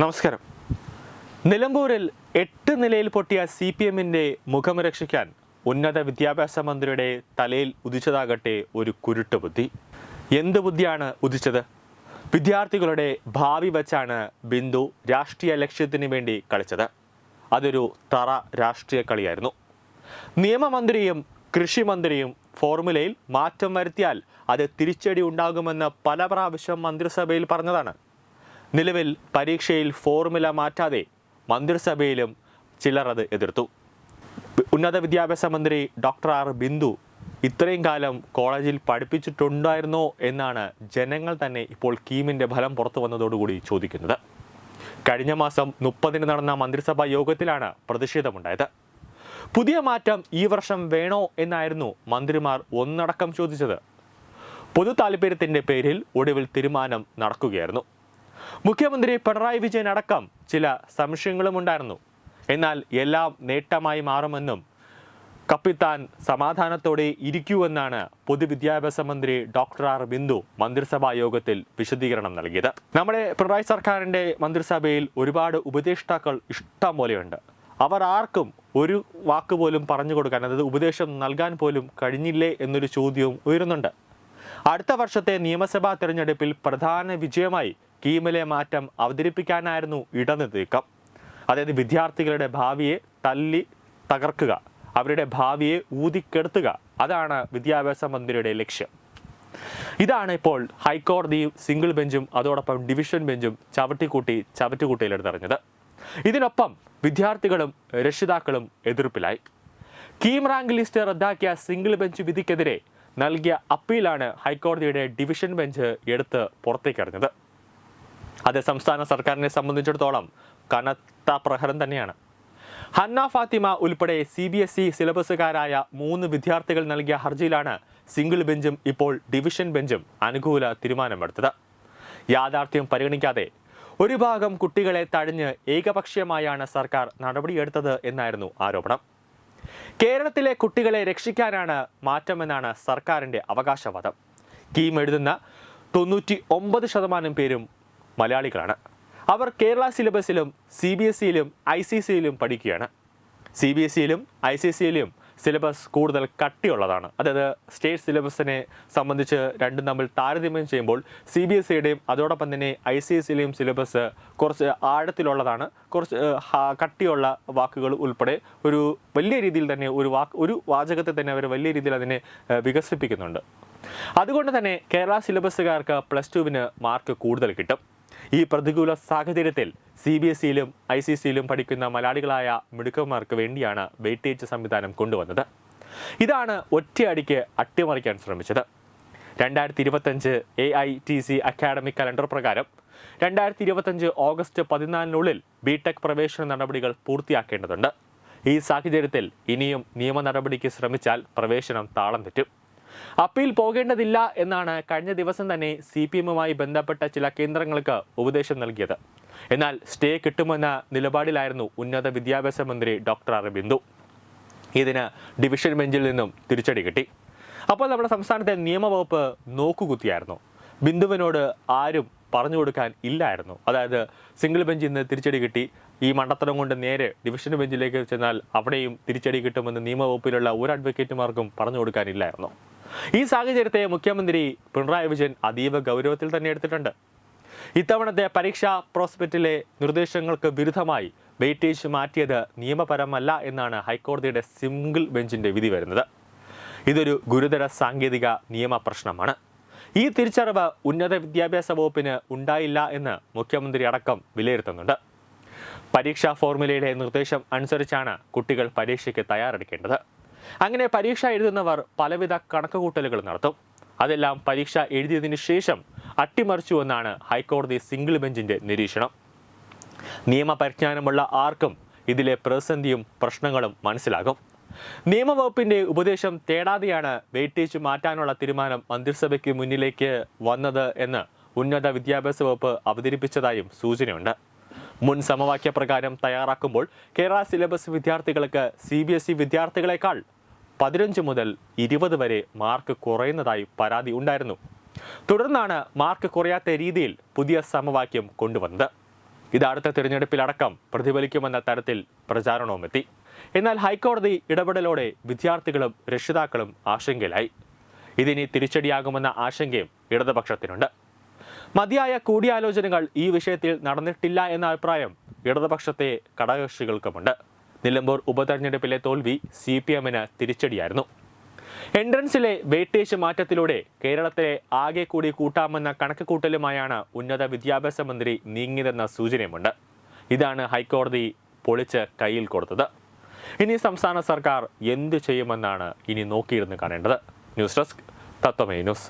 നമസ്കാരം. നിലമ്പൂരിൽ എട്ട് നിലയിൽ പൊട്ടിയ സി പി എമ്മിന്റെ മുഖം രക്ഷിക്കാൻ ഉന്നത വിദ്യാഭ്യാസ മന്ത്രിയുടെ തലയിൽ ഉദിച്ചതാകട്ടെ ഒരു കുരുട്ട് ബുദ്ധി. എന്ത് ബുദ്ധിയാണ് ഉദിച്ചത്? വിദ്യാർത്ഥികളുടെ ഭാവി വച്ചാണ് ബിന്ദു രാഷ്ട്രീയ ലക്ഷ്യത്തിന് വേണ്ടി കളിച്ചത്. അതൊരു തറ രാഷ്ട്രീയ കളിയായിരുന്നു. നിയമമന്ത്രിയും കൃഷിമന്ത്രിയും ഫോർമുലയിൽ മാറ്റം വരുത്തിയാൽ അത് തിരിച്ചടി ഉണ്ടാകുമെന്ന് പല പ്രാവശ്യം മന്ത്രിസഭയിൽ പറഞ്ഞതാണ്. നിലവിൽ പരീക്ഷയിൽ ഫോർമുല മാറ്റാതെ മന്ത്രിസഭയിലും ചിലർ അത് എതിർത്തു. ഉന്നത വിദ്യാഭ്യാസ മന്ത്രി ഡോക്ടർ ആർ ബിന്ദു ഇത്രയും കാലം കോളേജിൽ പഠിപ്പിച്ചിട്ടുണ്ടായിരുന്നോ എന്നാണ് ജനങ്ങൾ തന്നെ ഇപ്പോൾ കീമിന്റെ ഫലം പുറത്തു വന്നതോടുകൂടി ചോദിക്കുന്നത്. കഴിഞ്ഞ മാസം മുപ്പതിന് നടന്ന മന്ത്രിസഭാ യോഗത്തിലാണ് പ്രതിഷേധമുണ്ടായത്. പുതിയ മാറ്റം ഈ വർഷം വേണോ എന്നായിരുന്നു മന്ത്രിമാർ ഒന്നടക്കം ചോദിച്ചത്. പൊതു താല്പര്യത്തിന്റെ പേരിൽ ഒടുവിൽ തീരുമാനം നടക്കുകയായിരുന്നു. മുഖ്യമന്ത്രി പിണറായി വിജയൻ അടക്കം ചില സംശയങ്ങളും ഉണ്ടായിരുന്നു. എന്നാൽ എല്ലാം നേട്ടമായി മാറുമെന്നും കപ്പിത്താൻ സമാധാനത്തോടെ ഇരിക്കൂവെന്നാണ് പൊതുവിദ്യാഭ്യാസ മന്ത്രി ഡോക്ടർ ആർ ബിന്ദു മന്ത്രിസഭാ യോഗത്തിൽ വിശദീകരണം നൽകിയത്. നമ്മുടെ പിണറായി സർക്കാരിന്റെ മന്ത്രിസഭയിൽ ഒരുപാട് ഉപദേഷ്ടാക്കൾ ഇഷ്ടം പോലെയുണ്ട്. അവർ ആർക്കും ഒരു വാക്ക് പോലും പറഞ്ഞു കൊടുക്കാൻ അതായത് ഉപദേശം നൽകാൻ പോലും കഴിഞ്ഞില്ലേ എന്നൊരു ചോദ്യവും ഉയരുന്നുണ്ട്. അടുത്ത വർഷത്തെ നിയമസഭാ തെരഞ്ഞെടുപ്പിൽ പ്രധാന വിജയമായി കീമിലെ മാറ്റം അവതരിപ്പിക്കാനായിരുന്നു ഇടനീക്കം അതായത് വിദ്യാർത്ഥികളുടെ ഭാവിയെ തല്ലി തകർക്കുക അവരുടെ ഭാവിയെ ഊതിക്കെടുത്തുക അതാണ് വിദ്യാഭ്യാസ മന്ത്രിയുടെ ലക്ഷ്യം. ഇതാണ് ഇപ്പോൾ ഹൈക്കോടതിയും സിംഗിൾ ബെഞ്ചും അതോടൊപ്പം ഡിവിഷൻ ബെഞ്ചും ചവിട്ടിക്കൂട്ടി ചവറ്റുകൂട്ടിയിലെടുത്തറിഞ്ഞത് ഇതിനൊപ്പം വിദ്യാർത്ഥികളും രക്ഷിതാക്കളും എതിർപ്പിലായി. കീം റാങ്ക് ലിസ്റ്റ് റദ്ദാക്കിയ സിംഗിൾ ബെഞ്ച് വിധിക്കെതിരെ നൽകിയ അപ്പീലാണ് ഹൈക്കോടതിയുടെ ഡിവിഷൻ ബെഞ്ച് എടുത്ത് പുറത്തേക്കെറിഞ്ഞത്. അത് സംസ്ഥാന സർക്കാരിനെ സംബന്ധിച്ചിടത്തോളം കനത്ത പ്രഹരം തന്നെയാണ്. ഹന്ന ഫാത്തിമ ഉൾപ്പെടെ സി ബി എസ് ഇ സിലബസുകാരായ മൂന്ന് വിദ്യാർത്ഥികൾ നൽകിയ ഹർജിയിലാണ് സിംഗിൾ ബെഞ്ചും ഇപ്പോൾ ഡിവിഷൻ ബെഞ്ചും അനുകൂല തീരുമാനമെടുത്തത്. യാഥാർത്ഥ്യം പരിഗണിക്കാതെ ഒരു ഭാഗം കുട്ടികളെ തഴഞ്ഞ് ഏകപക്ഷീയമായാണ് സർക്കാർ നടപടിയെടുത്തത് എന്നായിരുന്നു ആരോപണം. കേരളത്തിലെ കുട്ടികളെ രക്ഷിക്കാനാണ് മാറ്റമെന്നാണ് സർക്കാരിന്റെ അവകാശവാദം. കീം എഴുതുന്ന തൊണ്ണൂറ്റി ഒമ്പത് ശതമാനം പേരും മലയാളികളാണ്. അവർ കേരള സിലബസിലും സി ബി എസ് സിയിലും ഐ സി സിയിലും പഠിക്കുകയാണ്. സി ബി എസ് സിയിലും ഐ സി സിയിലും സിലബസ് കൂടുതൽ കട്ടിയുള്ളതാണ്. അതായത് സ്റ്റേറ്റ് സിലബസിനെ സംബന്ധിച്ച് രണ്ടും തമ്മിൽ താരതമ്യം ചെയ്യുമ്പോൾ സി ബി എസ് സിയുടെയും അതോടൊപ്പം തന്നെ ഐ സി എസ് സിയിലെയും സിലബസ് കുറച്ച് ആഴത്തിലുള്ളതാണ്. കുറച്ച് കട്ടിയുള്ള വാക്കുകൾ ഉൾപ്പെടെ ഒരു വലിയ രീതിയിൽ തന്നെ ഒരു വാക്ക് ഒരു വാചകത്തെ തന്നെ അവർ വലിയ രീതിയിൽ അതിനെ വികസിപ്പിക്കുന്നുണ്ട്. അതുകൊണ്ട് തന്നെ കേരള സിലബസുകാർക്ക് പ്ലസ് ടുവിന് മാർക്ക് കൂടുതൽ കിട്ടും. ഈ പ്രതികൂല സാഹചര്യത്തിൽ സി ബി എസ് സിയിലും ഐ സി സിയിലും പഠിക്കുന്ന മലയാളികളായ മിടുക്കന്മാർക്ക് വേണ്ടിയാണ് വെയിറ്റേജ് സംവിധാനം കൊണ്ടുവന്നത്. ഇതാണ് ഒറ്റയടിക്ക് അട്ടിമറിക്കാൻ ശ്രമിച്ചത്. രണ്ടായിരത്തി ഇരുപത്തഞ്ച് A I T C academic calendar പ്രകാരം രണ്ടായിരത്തി ഇരുപത്തഞ്ച് ഓഗസ്റ്റ് പതിനാലിനുള്ളിൽ ബി ടെക് പ്രവേശന നടപടികൾ പൂർത്തിയാക്കേണ്ടതുണ്ട്. ഈ സാഹചര്യത്തിൽ ഇനിയും നിയമ നടപടിക്ക് ശ്രമിച്ചാൽ പ്രവേശനം താളം തെറ്റും. അപ്പീൽ പോകേണ്ടതില്ല എന്നാണ് കഴിഞ്ഞ ദിവസം തന്നെ സി പി എമ്മുമായി ബന്ധപ്പെട്ട ചില കേന്ദ്രങ്ങൾക്ക് ഉപദേശം നൽകിയത്. എന്നാൽ സ്റ്റേ കിട്ടുമെന്ന നിലപാടിലായിരുന്നു ഉന്നത വിദ്യാഭ്യാസ മന്ത്രി ഡോക്ടർ അരബിന്ദു. ബിന്ദു ഇതിന് ഡിവിഷൻ ബെഞ്ചിൽ നിന്നും തിരിച്ചടി കിട്ടി. അപ്പോൾ നമ്മുടെ സംസ്ഥാനത്തെ നിയമവകുപ്പ് നോക്കുകുത്തിയായിരുന്നു. ബിന്ദുവിനോട് ആരും പറഞ്ഞു കൊടുക്കാൻ ഇല്ലായിരുന്നു. അതായത് സിംഗിൾ ബെഞ്ചിൽ നിന്ന് തിരിച്ചടി കിട്ടി. ഈ മണ്ടത്തരം കൊണ്ട് നേരെ ഡിവിഷൻ ബെഞ്ചിലേക്ക് ചെന്നാൽ അവിടെയും തിരിച്ചടി കിട്ടുമെന്ന് നിയമവകുപ്പിലുള്ള ഒരു അഡ്വക്കേറ്റുമാർക്കും പറഞ്ഞു കൊടുക്കാനില്ലായിരുന്നു ഈ സാഹചര്യത്തെ മുഖ്യമന്ത്രി പിണറായി വിജയൻ അതീവ ഗൗരവത്തിൽ തന്നെ എടുത്തിട്ടുണ്ട്. ഇത്തവണത്തെ പരീക്ഷാ പ്രോസ്പെക്റ്റിലെ നിർദ്ദേശങ്ങൾക്ക് വിരുദ്ധമായി വെയിറ്റേജ് മാറ്റിയത് നിയമപരമല്ല എന്നാണ് ഹൈക്കോടതിയുടെ സിംഗിൾ ബെഞ്ചിന്റെ വിധി വരുന്നത്. ഇതൊരു ഗുരുതര സാങ്കേതിക നിയമ പ്രശ്നമാണ്. ഈ തിരിച്ചറിവ് ഉന്നത വിദ്യാഭ്യാസ വകുപ്പിന് ഉണ്ടായില്ല എന്ന് മുഖ്യമന്ത്രി അടക്കം വിലയിരുത്തുന്നുണ്ട്. പരീക്ഷാ ഫോർമുലയുടെ നിർദ്ദേശം അനുസരിച്ചാണ് കുട്ടികൾ പരീക്ഷയ്ക്ക് തയ്യാറെടുക്കേണ്ടത്. അങ്ങനെ പരീക്ഷ എഴുതുന്നവർ പലവിധ കണക്കുകൂട്ടലുകൾ നടത്തും. അതെല്ലാം പരീക്ഷ എഴുതിയതിനു ശേഷം അട്ടിമറിച്ചുവെന്നാണ് ഹൈക്കോടതി സിംഗിൾ ബെഞ്ചിന്റെ നിരീക്ഷണം. നിയമപരിജ്ഞാനമുള്ള ആർക്കും ഇതിലെ പ്രതിസന്ധിയും പ്രശ്നങ്ങളും മനസ്സിലാകും. നിയമവകുപ്പിന്റെ ഉപദേശം തേടാതെയാണ് വെയിറ്റേജ് മാറ്റാനുള്ള തീരുമാനം മന്ത്രിസഭയ്ക്ക് മുന്നിലേക്ക് വന്നത് എന്ന് ഉന്നത വിദ്യാഭ്യാസ വകുപ്പ് അവതരിപ്പിച്ചതായും സൂചനയുണ്ട്. മുൻ സമവാക്യ പ്രകാരം തയ്യാറാക്കുമ്പോൾ കേരള സിലബസ് വിദ്യാർത്ഥികൾക്ക് സി ബി എസ് ഇ വിദ്യാർത്ഥികളെക്കാൾ പതിനഞ്ച് മുതൽ ഇരുപത് വരെ മാർക്ക് കുറയുന്നതായി പരാതി ഉണ്ടായിരുന്നു. തുടർന്നാണ് മാർക്ക് കുറയാത്ത രീതിയിൽ പുതിയ സമവാക്യം കൊണ്ടുവന്നത്. ഇത് അടുത്ത തിരഞ്ഞെടുപ്പിലടക്കം പ്രതിഫലിക്കുമെന്ന തരത്തിൽ പ്രചാരണവും എത്തി എന്നാൽ ഹൈക്കോടതി ഇടപെടലോടെ വിദ്യാർത്ഥികളും രക്ഷിതാക്കളും ആശങ്കയിലായി. ഇതിനി തിരിച്ചടിയാകുമെന്ന ആശങ്കയും ഇടതുപക്ഷത്തിനുണ്ട്. മതിയായ കൂടിയാലോചനകൾ ഈ വിഷയത്തിൽ നടന്നിട്ടില്ല എന്ന അഭിപ്രായം ഇടതുപക്ഷത്തെ ഘടകകക്ഷികൾക്കുമുണ്ട്. നിലമ്പൂർ ഉപതെരഞ്ഞെടുപ്പിലെ തോൽവി സി പി എമ്മിന് തിരിച്ചടിയായിരുന്നു. എൻട്രൻസിലെ വെയിറ്റേജ് മാറ്റത്തിലൂടെ കേരളത്തിലെ ആകെ കൂടി കൂട്ടാമെന്ന കണക്കുകൂട്ടലുമായാണ് ഉന്നത വിദ്യാഭ്യാസ മന്ത്രി നീങ്ങിയതെന്ന സൂചനയുമുണ്ട്. ഇതാണ് ഹൈക്കോടതി പൊളിച്ച് കയ്യിൽ കൊടുത്തത്. ഇനി സംസ്ഥാന സർക്കാർ എന്തു ചെയ്യുമെന്നാണ് ഇനി നോക്കിയിരുന്ന് കാണേണ്ടത്. ന്യൂസ് ഡെസ്ക് തത്വമേ ന്യൂസ്.